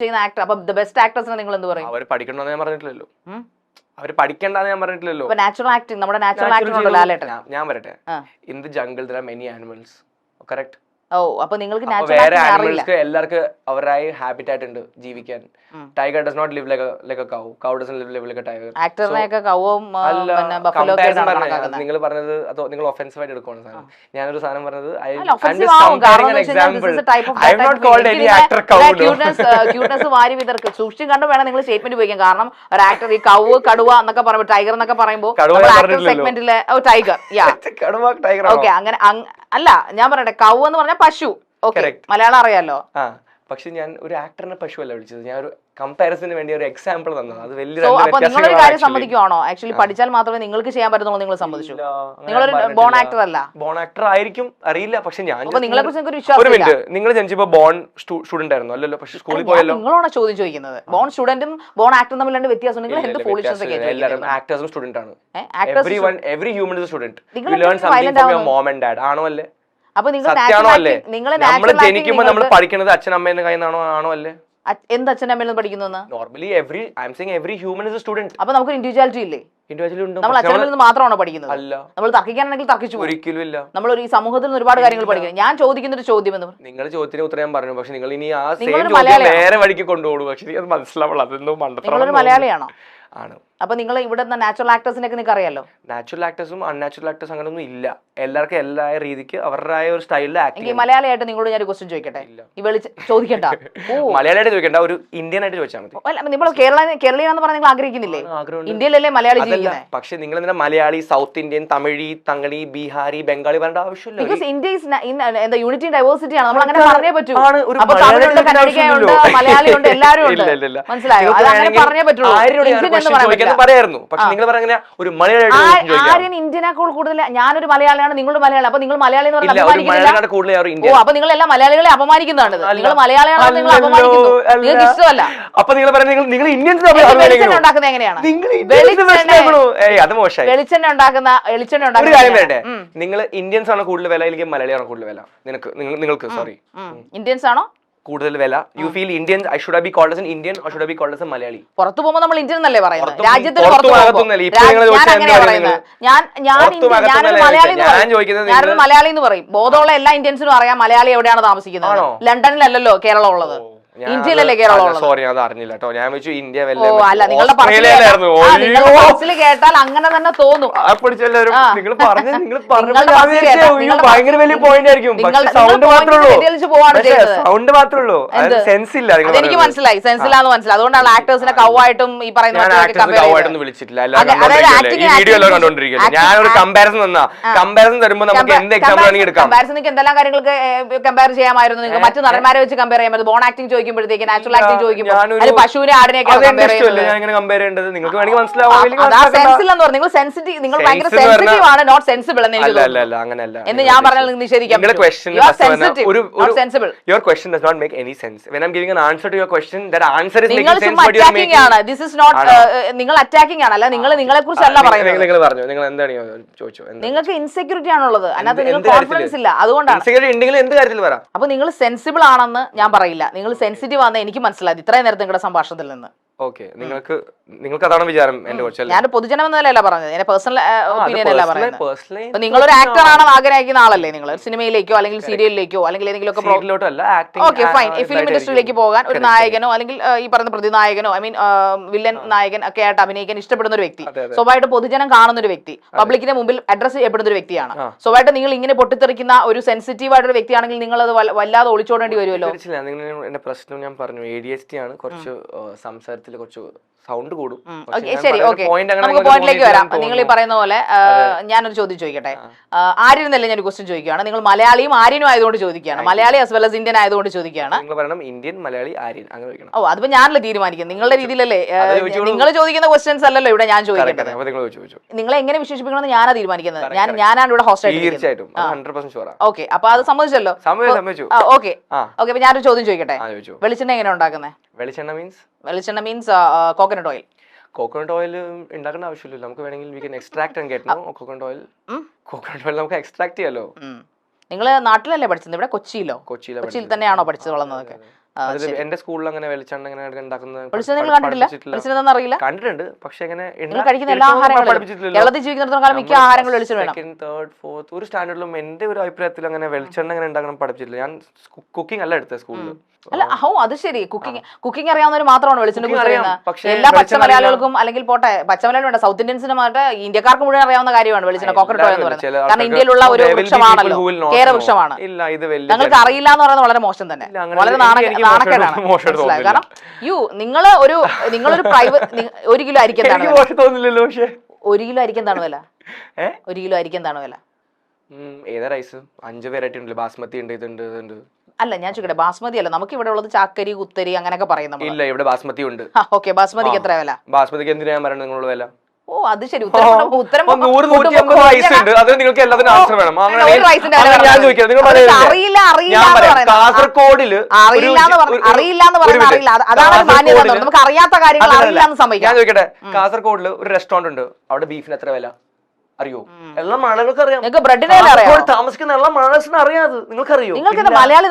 ചെയ്യുന്ന ആക്ടർ അപ്പൊ the best ആക്ടേഴ്സിനെ നിങ്ങൾ എന്ത് പറയും? അവർ പഠിക്കണമെന്ന് ഞാൻ പറഞ്ഞിട്ടില്ലല്ലോ. അവർ പഠിക്കണ്ടെന്ന് ഞാൻ പറഞ്ഞിട്ടില്ലല്ലോ. ഇപ്പൊ നാച്ചുറൽ ആക്ടിങ് നമ്മുടെ നാച്ചുറൽ ആക്ടിങ് ഉണ്ടല്ലോ. ലാലേട്ടൻ. ഞാൻ- പറയട്ടെ വരട്ടെ. In the jungle there are many animals correct oh അപ്പൊ നിങ്ങൾക്ക് വേറെ ആനിമൽസ്ക്ക് എല്ലാവർക്കും അവരായി ഹാബിറ്റ് ഉണ്ട് ജീവിക്കാൻ. Tiger does not live like like cow cow does live like a tiger ആക്ടറിനെയൊക്കെ കൗവും നിങ്ങൾ പറഞ്ഞത് അതോ നിങ്ങൾ ഒഫൻസീവ് ആയിട്ട് എടുക്കുവാണ് സാധനം? ഞാനൊരു സാധനം പറഞ്ഞത് ഐ അല്ല, I'm offensive just ആവും. കാരണം comparing എന്ന് an വെച്ച് കഴിഞ്ഞാൽ this example. is a type of I have type not of called film. any ഇതിനെ actor cow, ഇതിനെ no. cuteness, ആ, cuteness വാരി വിതർക്ക്. സൂക്ഷിച്ചും കണ്ട് വേണം നിങ്ങൾ സ്റ്റേറ്റ്മെന്റ് ഉപയോഗിക്കാൻ. കാരണം ഒരു ആക്ടർ ഈ കൗവ് കടുവ എന്നൊക്കെ പറയുമ്പോൾ ടൈഗർ എന്നൊക്കെ പറയുമ്പോൾ ആക്ടർ സെഗ്മെന്റിലെ ടൈഗർ യാ ഓക്കെ അങ്ങനെ അങ്- അല്ല ഞാൻ പറയട്ടെ കൗ എന്ന് പറഞ്ഞാൽ പശു. ഓക്കെ മലയാളം അറിയാലോ? പക്ഷെ ഞാൻ ഒരു ആക്ടറിനെ പശു അല്ല വിളിച്ചത്. ഞാൻ ഒരു കമ്പാരിസന് വേണ്ടി ഒരു എക്സാമ്പിൾ തന്നത് അത് വലിയ നിങ്ങളൊരു കാര്യം. സമ്മതിക്കുവാണോ? ആക്ച്വലി പഠിച്ചാൽ മാത്രമേ നിങ്ങൾക്ക് ചെയ്യാൻ പറ്റുന്നുള്ളൂ നിങ്ങൾ സമ്മതിച്ചു. നിങ്ങളൊരു ബോൺ ആക്ടർ അല്ല. ബോൺ ആക്ടർ ആയിരിക്കും അറിയില്ല. പക്ഷെ ഞാൻ നിങ്ങളെ കുറിച്ച് ഒരു മിനിറ്റ് നിങ്ങൾ ജനിച്ചപ്പോ ബോൺ സ്റ്റുഡന്റ് ആയിരുന്നു. അല്ലല്ലോ പക്ഷെ സ്കൂളിൽ പോയല്ലോ. നിങ്ങളാണ് ചോദ്യം ചോദിക്കുന്നത്. ബോൺ സ്റ്റുഡന്റും ബോൺ ആക്ടറും തമ്മിൽ രണ്ട് വ്യത്യാസം നിങ്ങൾ എന്ത് എല്ലാവരും? ആക്ടേഴ്സും സ്റ്റുഡന്റ് ആണ്. Everyone every human is student you learn something from your mom and dad ആണോ അല്ലേ? അപ്പൊ നിങ്ങൾ നിങ്ങൾ നമ്മൾ ജനിക്കുമ്പോൾ നമ്മൾ പഠിക്കുന്നത് അച്ഛൻ അമ്മേന്ന് കയ്യിൽ നിന്നാണോ ആണോ അല്ലേ? എന്ത് അച്ഛൻ അമ്മയിൽ നിന്ന് പഠിക്കുന്നു normally every I'm saying every human is student അപ്പൊ നമുക്ക് ഇൻഡിവിജ്വാലിറ്റി ഇല്ലേ? നമ്മൾ അച്ഛനിൽ നിന്ന് മാത്രമാണോ പഠിക്കുന്നത്? അല്ല. നമ്മൾ തർക്കിക്കാനാണെങ്കിൽ തർക്കിച്ചു ഒരിക്കലും ഇല്ല. നമ്മൾ ഒരു ഈ സമൂഹത്തിൽ നിന്ന് ഒരുപാട് കാര്യങ്ങൾ പഠിക്കുന്നത് ഞാൻ ചോദിക്കുന്ന ഒരു ചോദ്യം എന്ന് നിങ്ങൾ ചോദ്യത്തിന് ഉത്തരം ഞാൻ പറഞ്ഞു. പക്ഷെ നിങ്ങൾ ഇനി ആ? നേരെ വഴിക്ക് കൊണ്ടുപോകും. പക്ഷെ അത് മനസ്സിലാവുള്ളൂ. അതെന്തോ മണ്ടത്തരം മലയാളിയാണോ? ആണ്. അപ്പൊ നിങ്ങൾ ഇവിടെ നാച്ചുറൽ ആക്ടേഴ്സിനൊക്കെ നിങ്ങൾക്ക് അറിയാലോ? നാച്ചുറൽ ആക്ടേഴ്സും അൺനാച്ചുറൽ ആക്ടേഴ്സും അങ്ങനെയൊന്നും ഇല്ല. എല്ലാവർക്കും എല്ലാ രീതിക്ക് അവരുടേതായ ഒരു സ്റ്റൈലിൽ ആക്ട് മലയാളിയായിട്ട് നിങ്ങളോട് ഞാൻ ഒരു ക്വസ്റ്റ്യൻ ചോദിക്കട്ടെ. ഈ വെളിച്ച ചോദിക്കണ്ട. മലയാളിയായിട്ട് ചോദിക്കണ്ട ഒരു ഇന്ത്യൻ ആയിട്ട് ചോദിച്ചാൽ മതി. നിങ്ങൾ കേരള കേരളീയാന്ന് പറഞ്ഞാൽ നിങ്ങൾ ആഗ്രഹിക്കുന്നില്ലേ? ഇന്ത്യയിലല്ലേ മലയാളി ജീവിക്കുന്നത് പക്ഷെ നിങ്ങൾ എന്തിനാ മലയാളി സൗത്ത് ഇന്ത്യൻ തമിഴി തങ്ങളി ബീഹാരി ബംഗാളി പറയേണ്ട ആവശ്യമില്ല. ബിക്കോസ് ഇന്ത്യ ഇസ് എന്താ യൂണിറ്റി ഡൈവേഴ്സിറ്റി ആണ്. നമ്മൾ അങ്ങനെ പറഞ്ഞേ പറ്റൂ. അപ്പോൾ അപ്പൊ തമിഴുണ്ട് കന്നഡികയുണ്ട് മലയാളി ഉണ്ട് എല്ലാവരും ഉണ്ട്. മനസ്സിലായോ? അങ്ങനെ അത് അങ്ങനെ വേണമെങ്കിൽ പറഞ്ഞേ പറ്റുള്ളൂ. പറയായിരുന്നു. പക്ഷെ നിങ്ങൾ പറഞ്ഞ ഒരു മലയാളി ആര്യൻ ഇന്ത്യനേക്കാൾ കൂടുതൽ ഞാനൊരു മലയാളിയാണ് നിങ്ങളുടെ മലയാളി. അപ്പൊ നിങ്ങൾ മലയാളി എന്ന് പറഞ്ഞാൽ ഓ അപ്പൊ നിങ്ങൾ എല്ലാ മലയാളികളെ അപമാനിക്കുന്നതാണ് നിങ്ങൾ മലയാളിയാണോ നിങ്ങൾ അപമാനിക്കുന്നു. അല്ല. നിങ്ങൾക്ക് ഇഷ്ടമല്ല. അപ്പൊ നിങ്ങൾ പറയുന്നത് നിങ്ങൾ ഇന്ത്യൻസ് വെളിച്ചെണ്ണ എങ്ങനെയാണ്? അത് മോശമായി. വെളിച്ചെണ്ണ ഉണ്ടാക്കുന്ന വെളിച്ചെണ്ണ ഉണ്ടാക്കുന്ന കാര്യം നിങ്ങൾ ഇന്ത്യൻസ് ആണോ കൂടുതൽ വില അല്ലെങ്കിൽ മലയാളിയാണോ കൂടുതൽ വില? നിനക്ക് നിങ്ങൾക്ക് സോറി ഇന്ത്യൻസ് ആണോ കൂടുതൽ വില. You feel Indian I should be called an Indian I should be called an Malayali പുറത്തു പോകുമ്പോൾ നമ്മൾ ഇന്ത്യൻ എന്നല്ലേ പറയുന്നത്? രാജ്യത്തിന് ഞാൻ? ഞാൻ ഞാനൊരു മലയാളി എന്ന് പറയും. ബോധമുള്ള എല്ലാ ഇന്ത്യൻസിനും അറിയാം മലയാളി എവിടെയാണ് താമസിക്കുന്നത്? ലണ്ടനിലല്ലോ കേരളം ഉള്ളത് ഇന്ത്യയിലല്ലേ കേരളം സോറി ഞാൻ അത് അറിഞ്ഞില്ല കേട്ടോ. ഞാൻ വെച്ചു ഇന്ത്യ ഓസ്ട്രേലിയയിലായിരുന്നു. കേട്ടാൽ- അങ്ങനെ തന്നെ തോന്നും. പിടിച്ചെല്ലാവരും നിങ്ങൾ പറഞ്ഞു നിങ്ങൾ പറഞ്ഞു ഭയങ്കര വലിയ പോയിന്റ് ആയിരിക്കും. സൗണ്ട് മാത്രമേ ഉള്ളൂ. സൗണ്ട് മാത്രമേ ഉള്ളൂ. സെൻസ് ഇല്ല എനിക്ക് മനസ്സിലായി. സെൻസ് ഇല്ലാന്ന് മനസ്സിലായി. അതുകൊണ്ടാണ് ആക്ടേഴ്സിനെ കൗവായിട്ടും ഈ പറയുന്ന ഞാൻ. വിളിച്ചിട്ടില്ല. acting- ഞാനൊരു കമ്പാരിസൺ തന്നാ. കമ്പാരിസൺ തരുമ്പോ നമുക്ക് എന്ത് എക്സാമ്പിൾ വേണമെങ്കിൽ എടുക്കാം. കമ്പാരിസൺ എന്തെല്ലാം കാര്യങ്ങൾക്ക് കമ്പയർ ചെയ്യാമായിരുന്നു? നിങ്ങൾക്ക് മറ്റു നടന്മാരെ വെച്ച് കമ്പയർ ചെയ്യാമായിരുന്നു. ബോൺ ആക്ടിങ് ചോദിക്കുമ്പോഴത്തേക്ക് നാച്ചുറൽ ആക്ടിങ് ചോദിക്കുമ്പോൾ പശുവിനെ ആടിനെയൊക്കെ നിങ്ങൾക്ക് വേണമെങ്കിൽ മനസ്സിലാവും. നിങ്ങൾ സെൻസിറ്റീവ് നിങ്ങൾ ഭയങ്കര Sense സെൻസിറ്റീവ് ആണ് നോട്ട് സെൻസിബിൾ എന്ന് എനിക്ക് എന്ന് ഞാൻ പറഞ്ഞാൽ നിഷേധിക്കാം to your question that answer is നിങ്ങൾ making sense ചുമ്മാ but you're അറ്റാക്കിംഗ് making ആണ്. ദിസ് ഇസ് നോട്ട് നിങ്ങൾ അറ്റാക്കിംഗ് ആണ്. അല്ല നിങ്ങൾ നിങ്ങളെ കുറിച്ചല്ല പറയുന്നത്. നിങ്ങൾ പറഞ്ഞു. നിങ്ങൾ എന്താണ് ചോദിച്ചു നിങ്ങൾക്ക് ഇൻസെക്യൂരിറ്റി ആണുള്ളത്. അതിനകത്ത് നിങ്ങൾ നിങ്ങൾക്ക് കോൺഫിഡൻസ് ഇല്ല. അതുകൊണ്ടാണ്. ഇൻസെക്യൂരിറ്റി ഉണ്ടെങ്കിൽ എന്ത് കാര്യത്തിൽ പറ അപ്പൊ നിങ്ങൾ സെൻസിബിൾ ആണെന്ന് ഞാൻ പറയില്ല. നിങ്ങൾ സെൻസിറ്റീവ് ആണെന്ന് എനിക്ക് മനസ്സിലായത്. ഇത്രയും നേരത്തെ നിങ്ങളുടെ സംഭാഷണത്തിൽ നിന്ന്. ഓക്കെ. നിങ്ങൾക്ക് നിങ്ങൾക്ക് അതാണ് വിചാരം എന്റെ കുറച്ചല്ലേ ഞാൻ പൊതുജനം എന്നല്ല പറഞ്ഞത്. എന്റെ പേഴ്സണൽ ഒപ്പീനിയൻ അല്ല പറയുന്നത്. നിങ്ങളൊരു ആക്ടർ ആണെന്ന് ആഗ്രഹിക്കുന്ന ആളല്ലേ നിങ്ങൾ? സിനിമയിലേക്കോ അല്ലെങ്കിൽ സീരിയലിലേക്കോ അല്ലെങ്കിൽ ഏതെങ്കിലും ഓക്കെ ഫൈൻ ഫിലിം ഇൻഡസ്ട്രിയിലേക്ക് പോകാൻ ഒരു നായകനോ അല്ലെങ്കിൽ ഈ പറയുന്ന പ്രതിനായകനോ ഐ മീൻ വില്ലൻ നായകൻ ഒക്കെ ആയിട്ട് അഭിനയിക്കാൻ ഇഷ്ടപ്പെടുന്ന ഒരു വ്യക്തി. സ്വാഭാവികമായിട്ട് പൊതുജനം കാണുന്ന ഒരു വ്യക്തി പബ്ലിക്കിന്റെ മുമ്പിൽ അഡ്രസ് ചെയ്യപ്പെടുന്ന ഒരു വ്യക്തിയാണ്. സ്വാഭാവികമായിട്ട് നിങ്ങൾ ഇങ്ങനെ പൊട്ടിത്തെറിക്കുന്ന ഒരു സെൻസിറ്റീവ് ആയിട്ടൊരു വ്യക്തിയാണെങ്കിൽ നിങ്ങൾ അത് വല്ലാതെ ഒളിച്ചോടേണ്ടി വരുമല്ലോ. എന്റെ പ്രശ്നം ഞാൻ പറഞ്ഞു. എ ഡി എസ് ടി ആണ് കുറച്ച് സംസാരത്തിൽ കുറച്ച് സൗണ്ട് കൂടും. ശരി ഓക്കെ. നമുക്ക് പോയിന്റിലേക്ക് വരാം. നിങ്ങൾ ഈ പറയുന്ന പോലെ ഞാനൊരു ചോദ്യം ചോദിക്കട്ടെ? ആര്യനെന്നല്ല ഞാൻ ക്വസ്റ്റ്യൻ ചോദിക്കുകയാണ്? നിങ്ങൾ മലയാളിയും ആര്യനും ആയതുകൊണ്ട് ചോദിക്കുകയാണ്. Malayali as well as Indian ആയതുകൊണ്ട് ചോദിക്കുകയാണ്. നിങ്ങൾ പറയണം ഇന്ത്യൻ മലയാളി ആര്യൻ അങ്ങനെ ഓ അതിപ്പോ ഞാനല്ലേ തീരുമാനിക്കുന്നത്? നിങ്ങളുടെ രീതിയിലല്ലേ നിങ്ങൾ ചോദിക്കുന്ന ക്വസ്റ്റ്യൻസ് അല്ലല്ലോ ഇവിടെ ഞാൻ ചോദിക്കേണ്ടത്. അപ്പൊ നിങ്ങൾ എങ്ങനെ വിശേഷിപ്പിക്കണമെന്ന് ഞാനാ തീരുമാനിക്കുന്നത്. ഞാൻ ഞാനാണ് ഇവിടെ തീർച്ചയായിട്ടും. ഓക്കെ അപ്പൊ അത് സമ്മതിച്ചല്ലോ? ഓക്കെ. ഓക്കെ അപ്പൊ ഞാനൊരു ചോദ്യം ചോദിക്കട്ടെ? വെളിച്ചെണ്ണ എങ്ങനെ ഉണ്ടാക്കുന്നത് വെളിച്ചെണ്ണ മീൻസ് വെളിച്ചെണ്ണ means coconut oil coconut oil ഉണ്ടാക്കേണ്ട ആവശ്യമില്ല നമുക്ക് വേണമെങ്കിൽ we can extract and get coconut oil coconut oil നമുക്ക് എക്സ്ട്രാക്ട് ചെയ്യാലോ? നിങ്ങൾ നാട്ടിലല്ലേ പഠിച്ചത്? ഇവിടെ കൊച്ചിയിലോ? കൊച്ചിയിലോ കൊച്ചിയിൽ തന്നെയാണോ പഠിച്ചത് വളർന്നതൊക്കെ? എന്റെ സ്കൂളിൽ അങ്ങനെ വെളിച്ചെണ്ണ അങ്ങനെ ഉണ്ടാക്കുന്നത് അറിയില്ല? കണ്ടിട്ടുണ്ട്. പക്ഷെ നിങ്ങൾ കഴിക്കുന്ന എല്ലാ ആഹാരങ്ങളും കേരളത്തിൽ ജീവിക്കുന്നിടത്തോളം കാലം മിക്ക ആഹാരങ്ങളും വെളിച്ചെണ്ണ വേണം. സെക്കൻഡ് തേർഡ് ഫോർത്ത് ഒരു സ്റ്റാൻഡേർഡിലും എന്റെ ഒരു അഭിപ്രായത്തിൽ അങ്ങനെ വെളിച്ചെണ്ണ അങ്ങനെ ഉണ്ടാക്കണം പഠിപ്പിച്ചിട്ടില്ല. ഞാൻ കുക്കിംഗ് അല്ല എടുത്തത് സ്കൂളിൽ അല്ല ഹോ അത് ശരി. കുക്കിംഗ് കുക്കിംഗ് അറിയാവുന്നവർ മാത്രമാണ് വെളിച്ചെണ്ണ എല്ലാ പച്ച മലയാളികൾക്കും അല്ലെങ്കിൽ പോട്ടെ പച്ച മലയാളി വേണ്ട സൗത്ത് ഇന്ത്യൻസിന് മാറ്റേ ഇന്ത്യക്കാർക്ക് മുഴുവൻ അറിയാവുന്ന കാര്യമാണ് വെളിച്ചെണ്ണ കോക്കനട്ട് ഓയിൽ എന്ന് പറയുന്നത്. കാരണം ഇന്ത്യയിലുള്ള ഒരു വൃക്ഷമാണ് വൃക്ഷമാണല്ലോ കേര. വൃക്ഷമാണ്. ഞങ്ങൾക്ക് അറിയില്ല എന്ന് പറയുന്നത് വളരെ മോശം തന്നെ. വളരെ നാണക്കേടാണ്. മനസ്സിലായോ? കാരണം യു നിങ്ങൾ ഒരു നിങ്ങളൊരു പ്രൈവറ്റ് ഒരു കിലോ അരിക്ക് എന്താണ് എനിക്ക് വില പക്ഷേ. ഒരു കിലോ അരിക്ക് എന്താണ് വില? ഒരു കിലോ അരിക്ക് എന്താണ് വില? ഏതാ റൈസ് അഞ്ച് വെറൈറ്റി ഉണ്ട് ബാസ്മതി ഉണ്ട് ഇതുണ്ട് ഇതുണ്ട് അല്ല ഞാൻ ചോദിക്കട്ടെ ബാസ്മതി അല്ല നമുക്ക് ഇവിടെ ഉള്ളത് ചാക്കരി കുത്തരി അങ്ങനെയൊക്കെ പറയും നമ്മൾ ഇല്ല ഇവിടെ ബാസ്മതി ഉണ്ട്. ഓക്കെ ബാസ്മതിക്ക് എത്ര വില? ബാസ്മതിക്ക് എന്തിനാ ഞാൻ പറയുന്നത് നിങ്ങളുടെ വില? ഓ അത് ശരി. ഉത്തരം ഉത്തരം റൈസ് ഉണ്ട്. അത് നിങ്ങൾക്ക് എല്ലാത്തിനും ആൻസർ വേണം. അറിയില്ല, അറിയില്ല. കാസർഗോഡിൽ അറിയില്ല അറിയില്ല എന്ന് പറയുന്നത് അറിയില്ല. അതാണ് മാന്യത. നമുക്ക് അറിയാത്ത കാര്യങ്ങൾ അറിയില്ല എന്ന് ഞാൻ ചോദിക്കട്ടെ. കാസർഗോഡിൽ ഒരു റെസ്റ്റോറന്റ് ഉണ്ട്. അവിടെ ബീഫിന് എത്ര വില? അറിയോ? എല്ലാ ആളുകൾക്ക് അറിയാം താമസിക്കുന്ന എല്ലാ ആളുകൾക്കും അറിയാം അത്. നിങ്ങൾക്കറിയോ? നിങ്ങൾക്ക്. മലയാളി